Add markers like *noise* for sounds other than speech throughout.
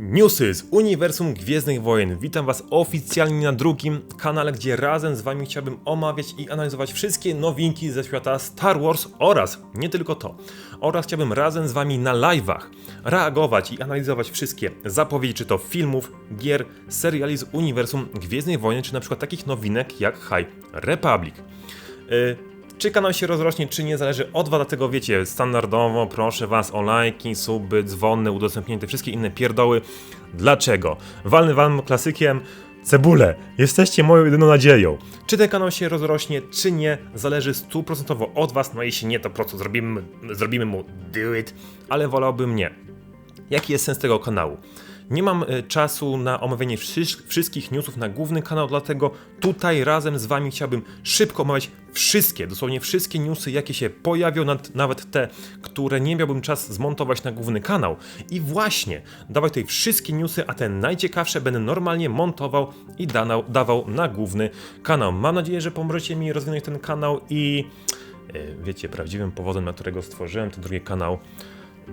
Newsy z Uniwersum Gwiezdnych Wojen. Witam Was oficjalnie na drugim kanale, gdzie razem z Wami chciałbym omawiać i analizować wszystkie nowinki ze świata Star Wars oraz nie tylko to. Oraz chciałbym razem z Wami na live'ach reagować i analizować wszystkie zapowiedzi, czy to filmów, gier, seriali z Uniwersum Gwiezdnych Wojen, czy na przykład takich nowinek jak High Republic. Y, czy kanał się rozrośnie, czy nie, zależy od was, dlatego wiecie, standardowo proszę was o lajki, suby, dzwony, udostępnienie, te wszystkie inne pierdoły. Dlaczego? Walny wam klasykiem cebulę. Jesteście moją jedyną nadzieją. Czy ten kanał się rozrośnie, czy nie, zależy stuprocentowo od was, no jeśli nie, to po prostu zrobimy, zrobimy mu do it, ale wolałbym nie. Jaki jest sens tego kanału? Nie mam e, czasu na omawianie wszy- wszystkich newsów na główny kanał, dlatego tutaj razem z Wami chciałbym szybko omawiać wszystkie, dosłownie wszystkie newsy, jakie się pojawią, nawet te, które nie miałbym czas zmontować na główny kanał. I właśnie, dawać tutaj wszystkie newsy, a te najciekawsze będę normalnie montował i danał, dawał na główny kanał. Mam nadzieję, że pomożecie mi rozwinąć ten kanał i e, wiecie, prawdziwym powodem, dla którego stworzyłem ten drugi kanał,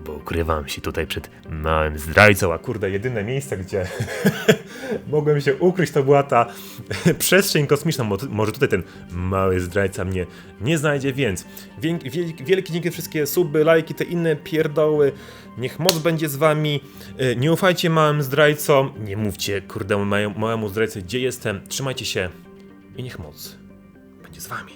bo ukrywam się tutaj przed małym zdrajcą, a kurde, jedyne miejsce, gdzie *laughs* mogłem się ukryć, to była ta *laughs* przestrzeń kosmiczna. Mo- Może tutaj ten mały zdrajca mnie nie znajdzie, więc wielkie dzięki wszystkie suby, lajki, te inne pierdoły. Niech moc będzie z wami. E, Nie ufajcie małym zdrajcom. Nie mówcie, kurde, małemu zdrajcy, gdzie jestem. Trzymajcie się i niech moc będzie z wami.